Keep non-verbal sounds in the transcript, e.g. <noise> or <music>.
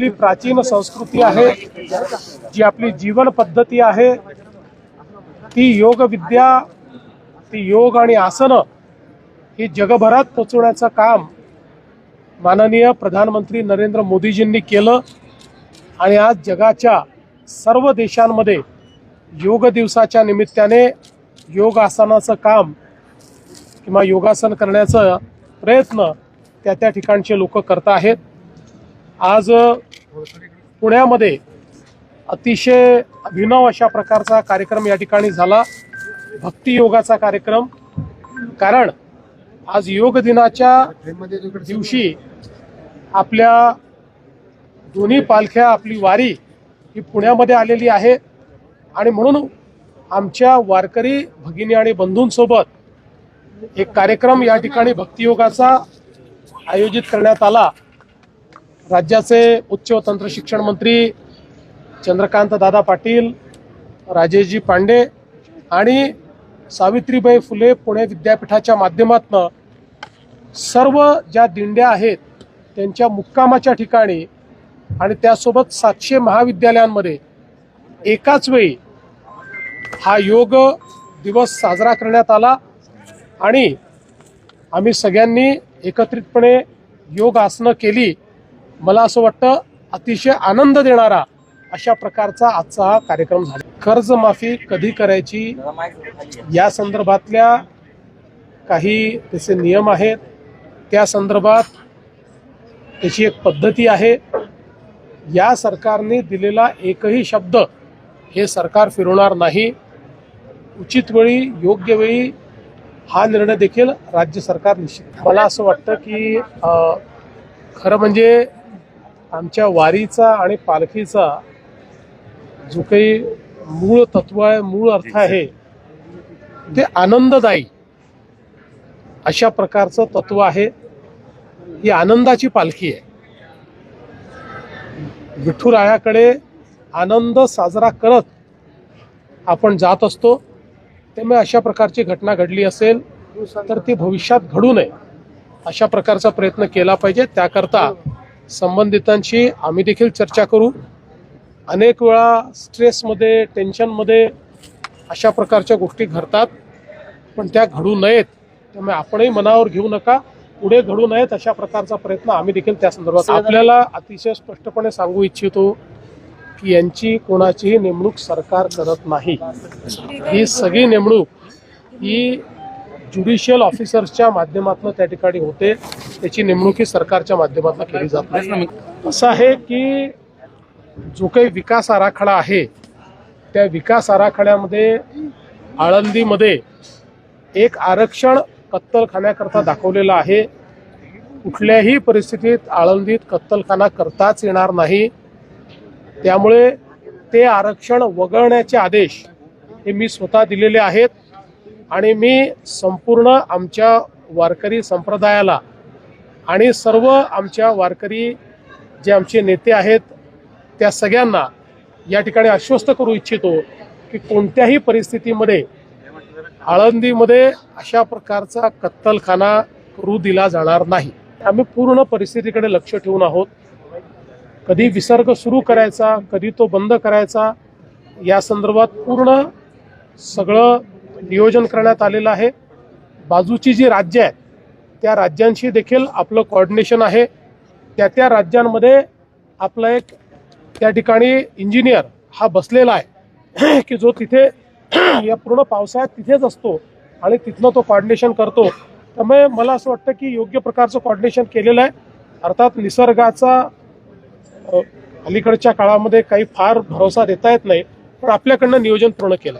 आपली प्राचीन संस्कृती आहे जी आपली जीवन पद्धती आहे ती योग विद्या ती योग आणि आसनं ही जगभरात पोचवण्याचं काम माननीय प्रधानमंत्री नरेंद्र मोदीजींनी केलं आणि आज जगाच्या सर्व देशांमध्ये योग दिवसाच्या निमित्ताने योग आसनाचं काम किंवा योगासन करण्याचा प्रयत्न त्या त्या ठिकाणचे लोक करत आहेत. आज पुण्यामध्ये अतिशय अभिनव अशा प्रकारचा कार्यक्रम या ठिकाणी झाला. भक्ती योगाचा कार्यक्रम. कारण आज योग दिनाच्या दिवशी आपल्या दोन्ही पालख्या आपली वारी ही पुण्यामध्ये आलेली आहे. आणि म्हणून आमच्या वारकरी भगिनी आणि बंधूंसोबत एक कार्यक्रम या ठिकाणी भक्तियोगाचा आयोजित करण्यात आला. राज्याचे उच्च व तंत्र शिक्षण मंत्री चंद्रकांत दादा पाटील राजेशजी पांडे आणि सावित्रीबाई फुले पुणे विद्यापीठाच्या माध्यमातनं सर्व ज्या दिंड्या आहेत त्यांच्या मुक्कामाच्या ठिकाणी आणि त्यासोबत सातशे महाविद्यालयांमध्ये एकाच वेळी हा योग दिवस साजरा करण्यात आला आणि आम्ही सगळ्यांनी एकत्रितपणे योग आसनं केली. मला असं वाटतं अतिशय आनंद देणारा अशा प्रकारचा आजचा हा कार्यक्रम झाला. कर्जमाफी कधी करायची या संदर्भातल्या काही त्याचे नियम आहेत. त्या संदर्भात त्याची एक पद्धती आहे. या सरकारने दिलेला एकही शब्द हे सरकार फिरवणार नाही. उचित वेळी योग्य वेळी हा निर्णय देखील राज्य सरकार निश्चित मला असं वाटतं की खरं म्हणजे आमच्या वारीचा आणि पालखीचा जो काही मूळ तत्व आहे मूळ अर्थ आहे ते आनंददायी अशा प्रकारचं तत्व आहे. ही आनंदाची पालखी आहे. विठुरायाकडे आनंद साजरा करत आपण जात असतो. त्यामुळे अशा प्रकारची घटना घडली असेल तर ती भविष्यात घडू नये. अशा प्रकारचा प्रयत्न केला पाहिजे. त्याकरता संबंधितांशी आम्ही देखील चर्चा करू. अनेक वेळा स्ट्रेसमध्ये टेन्शनमध्ये अशा प्रकारच्या गोष्टी घडतात. पण त्या घडू नयेत त्यामुळे आपणही मनावर घेऊ नका. पुढे घडू नयेत अशा प्रकारचा प्रयत्न आम्ही देखील त्या संदर्भात आपल्याला अतिशय स्पष्टपणे सांगू इच्छितो की यांची कोणाचीही नेमणूक सरकार करत नाही. ही सगळी नेमणूक ही ज्युडिशियल ऑफिसर्सच्या माध्यमातून त्या ठिकाणी होते. त्याची नेमणूक सरकारच्या माध्यमातून केली जात नाही. असं आहे की जो काही विकास आराखडा आहे त्या विकास आराखड्यामध्ये आळंदीमध्ये एक आरक्षण कत्तलखान्याकरता दाखवलेलं आहे. कुठल्याही परिस्थितीत आळंदीत कत्तलखाना करताच येणार नाही. त्यामुळे ते आरक्षण वगळण्याचे आदेश हे मी स्वतः दिलेले आहेत. आणि मी संपूर्ण आमच्या वारकरी संप्रदायाला आणि सर्व आमच्या वारकरी जे आमचे नेते आहेत त्या सगळ्यांना या ठिकाणी आश्वस्त करू इच्छितो की कोणत्याही परिस्थितीमध्ये आळंदीमध्ये अशा प्रकारचा कत्तलखाना करू दिला जाणार नाही. आम्ही पूर्ण परिस्थितीकडे लक्ष ठेवून आहोत. कधी विसर्ग सुरू करायचा कधी तो बंद करायचा या संदर्भात पूर्ण सगळं नियोजन करण्यात आलेलं आहे. बाजूची जी राज्य आहेत त्या राज्यांशी देखील आपलं कॉर्डिनेशन आहे. त्या त्या राज्यांमध्ये आपला एक त्या ठिकाणी इंजिनियर हा बसलेला आहे. <clears throat> की जो तिथे <clears throat> या पूर्ण पावसाळ्यात तिथेच असतो आणि तिथनं तो कॉर्डिनेशन करतो. त्यामुळे मला असं वाटतं की योग्य प्रकारचं कॉर्डिनेशन केलेलं आहे. अर्थात निसर्गाचा अलीकडच्या काळामध्ये काही फार भरोसा देता येत नाही. पण आपल्याकडनं नियोजन पूर्ण केलं.